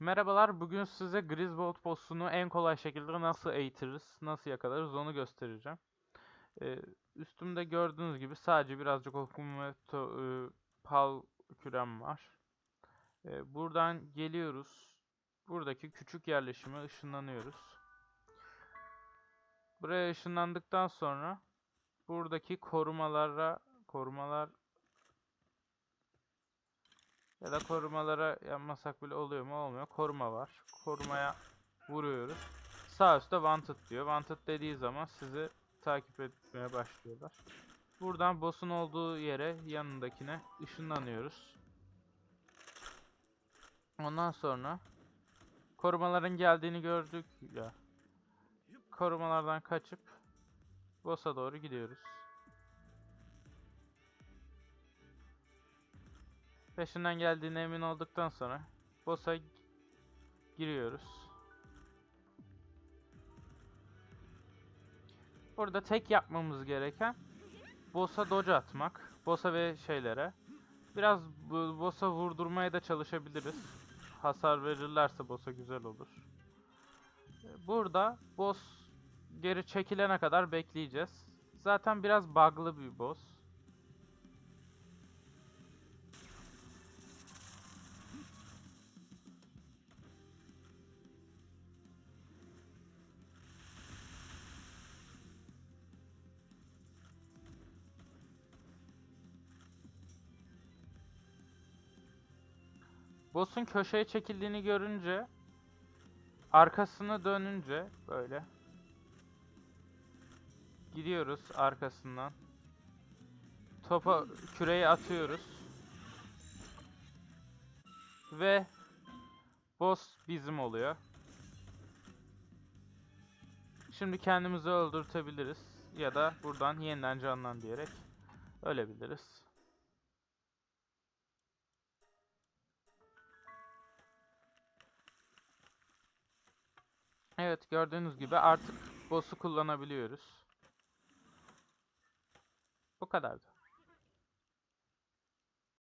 Merhabalar, bugün size Griswold boss'unu en kolay şekilde nasıl eğitiriz, nasıl yakalarız onu göstereceğim. Ee, üstümde gördüğünüz gibi sadece birazcık okum ve to- e, pal kürem var. Ee, buradan geliyoruz. Buradaki küçük yerleşime ışınlanıyoruz. Buraya ışınlandıktan sonra buradaki korumalara korumalar ya da korumalara yapmasak bile oluyor mu olmuyor. Koruma var. Korumaya vuruyoruz. Sağ üstte wanted diyor. Wanted dediği zaman sizi takip etmeye başlıyorlar. Buradan boss'un olduğu yere yanındakine ışınlanıyoruz. Ondan sonra korumaların geldiğini gördük ya. Korumalardan kaçıp boss'a doğru gidiyoruz. Peşinden geldiğine emin olduktan sonra boss'a gi- giriyoruz. Burada tek yapmamız gereken boss'a dodge atmak. Boss'a ve şeylere. Biraz boss'a vurdurmaya da çalışabiliriz. Hasar verirlerse boss'a güzel olur. Burada boss geri çekilene kadar bekleyeceğiz. Zaten biraz bug'lı bir boss. Boss'un köşeye çekildiğini görünce arkasını dönünce böyle gidiyoruz arkasından. Topa küreyi atıyoruz. Ve boss bizim oluyor. Şimdi kendimizi öldürtebiliriz ya da buradan yeniden canlan diyerek ölebiliriz. Evet gördüğünüz gibi artık boss'u kullanabiliyoruz. Bu kadardı.